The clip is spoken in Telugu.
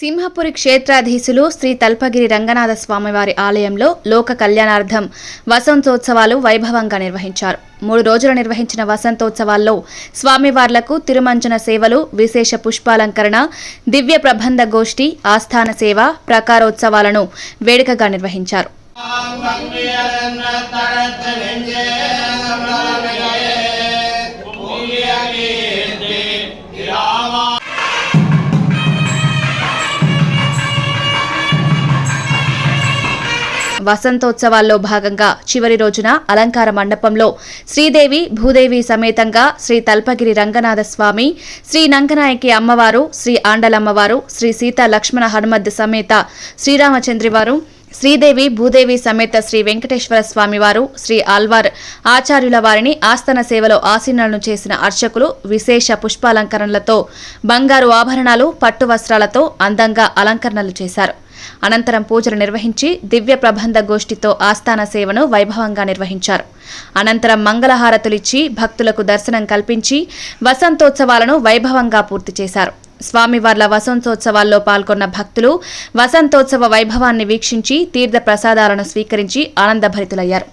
సింహపురి క్షేత్రాధీశులు శ్రీ తల్పగిరి రంగనాథ స్వామివారి ఆలయంలో లోక కళ్యాణార్థం వసంతోత్సవాలు వైభవంగా నిర్వహించారు. మూడు రోజులు నిర్వహించిన వసంతోత్సవాల్లో స్వామివార్లకు తిరుమంజన సేవలు విశేష పుష్పాలంకరణ దివ్య ప్రబంధ గోష్ఠి ఆస్థాన సేవ ప్రకారోత్సవాలను వేడుకగా నిర్వహించారు. వసంతోత్సవాల్లో భాగంగా చివరి రోజున అలంకార మండపంలో శ్రీదేవి భూదేవి సమేతంగా శ్రీ తల్పగిరి రంగనాథ స్వామి శ్రీ నంకనాయకి అమ్మవారు శ్రీ ఆండలమ్మవారు శ్రీ సీత లక్ష్మణ హనుమద్ సమేత శ్రీరామచంద్రివారు శ్రీదేవి భూదేవి సమేత శ్రీ వెంకటేశ్వర స్వామివారు శ్రీ ఆల్వార్ ఆచార్యుల వారిని ఆస్థాన సేవలో ఆసీనాలను చేసిన అర్చకులు విశేష పుష్పాలంకరణలతో బంగారు ఆభరణాలు పట్టు వస్త్రాలతో అందంగా అలంకరణలు చేశారు. అనంతరం పూజలు నిర్వహించి దివ్య ప్రబంధ గోష్ఠితో ఆస్థాన సేవను వైభవంగా నిర్వహించారు. అనంతరం మంగళహారతులిచ్చి భక్తులకు దర్శనం కల్పించి వసంతోత్సవాలను వైభవంగా పూర్తి చేశారు. స్వామివార్ల వసంతోత్సవాల్లో పాల్గొన్న భక్తులు వసంతోత్సవ వైభవాన్ని వీక్షించి తీర్థ ప్రసాదాలను స్వీకరించి ఆనందభరితులయ్యారు.